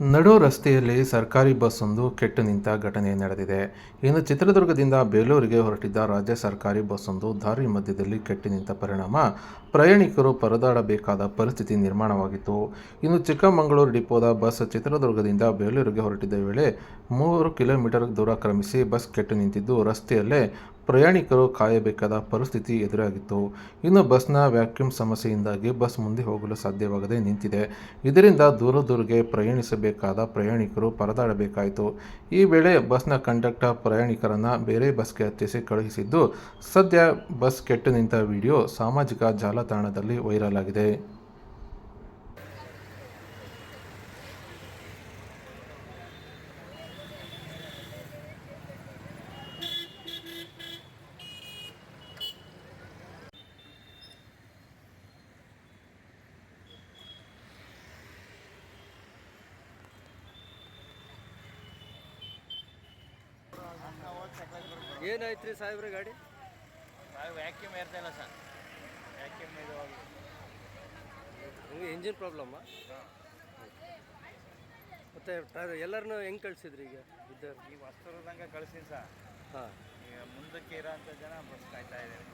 ನಡು ರಸ್ತೆಯಲ್ಲಿ ಸರ್ಕಾರಿ ಬಸ್ ಒಂದು ಕೆಟ್ಟು ನಿಂತ ಘಟನೆ ನಡೆದಿದೆ. ಇನ್ನು ಚಿತ್ರದುರ್ಗದಿಂದ ಬೇಲೂರಿಗೆ ಹೊರಟಿದ್ದ ರಾಜ್ಯ ಸರ್ಕಾರಿ ಬಸ್ ಒಂದು ದಾರಿ ಮಧ್ಯದಲ್ಲಿ ಕೆಟ್ಟು ನಿಂತ ಪರಿಣಾಮ. ಪ್ರಯಾಣಿಕರು ಪರದಾಡಬೇಕಾದ ಪರಿಸ್ಥಿತಿ ನಿರ್ಮಾಣವಾಗಿತ್ತು. ಇನ್ನು ಚಿಕ್ಕಮಗಳೂರು ಡಿಪೋದ ಬಸ್ ಚಿತ್ರದುರ್ಗದಿಂದ ಬೇಲೂರಿಗೆ ಹೊರಟಿದ್ದ ವೇಳೆ ಮೂರು ಕಿಲೋಮೀಟರ್ ದೂರ ಕ್ರಮಿಸಿ ಬಸ್ ಕೆಟ್ಟು ನಿಂತಿದ್ದು ರಸ್ತೆಯಲ್ಲೇ ಪ್ರಯಾಣಿಕರು ಕಾಯಬೇಕಾದ ಪರಿಸ್ಥಿತಿ ಎದುರಾಗಿತ್ತು. ಇನ್ನು ಬಸ್ನ ವ್ಯಾಕ್ಯೂಮ್ ಸಮಸ್ಯೆಯಿಂದಾಗಿ ಬಸ್ ಮುಂದೆ ಹೋಗಲು ಸಾಧ್ಯವಾಗದೆ ನಿಂತಿದೆ. ಇದರಿಂದ ದೂರ ದೂರಿಗೆ ಪ್ರಯಾಣಿಸಬೇಕಾದ ಪ್ರಯಾಣಿಕರು ಪರದಾಡಬೇಕಾಯಿತು. ಈ ವೇಳೆ ಬಸ್ನ ಕಂಡಕ್ಟರ್ ಪ್ರಯಾಣಿಕರನ್ನು ಬೇರೆ ಬಸ್ಗೆ ಹತ್ತಿಸಿ ಕಳುಹಿಸಿದ್ದು, ಸದ್ಯ ಬಸ್ ಕೆಟ್ಟು ನಿಂತ ವಿಡಿಯೋ ಸಾಮಾಜಿಕ ಜಾಲತಾಣದಲ್ಲಿ ವೈರಲ್ ಆಗಿದೆ. ಏನಾಯ್ತು ರೀ ಸಾಹೇಬ್ರ ಗಾಡಿ? Vacuum ಇರ್ತಾಯಿಲ್ಲ sir. ವ್ಯಾಕ್ಯೂಮ್ ಇದು ಹೋಗಿ ಹಂಗೆ ಇಂಜಿನ್ ಪ್ರಾಬ್ಲಮ್ಮ ಮತ್ತೆ ಎಲ್ಲರನ್ನೂ ಹೆಂಗೆ ಕಳ್ಸಿದ್ರಿ ಈಗ ವಿದ್ಯಾರ್ಥಿ ಈಗ ವಸ್ತುರದಂಗೆ ಕಳಿಸಿ ಸರ್. ಹಾಂ. ಈಗ ಮುಂದಕ್ಕೆ ಇರೋಂಥ ಜನ ಬಸ್ ಕಾಯ್ತಾ ಇದ್ದಾರೆ.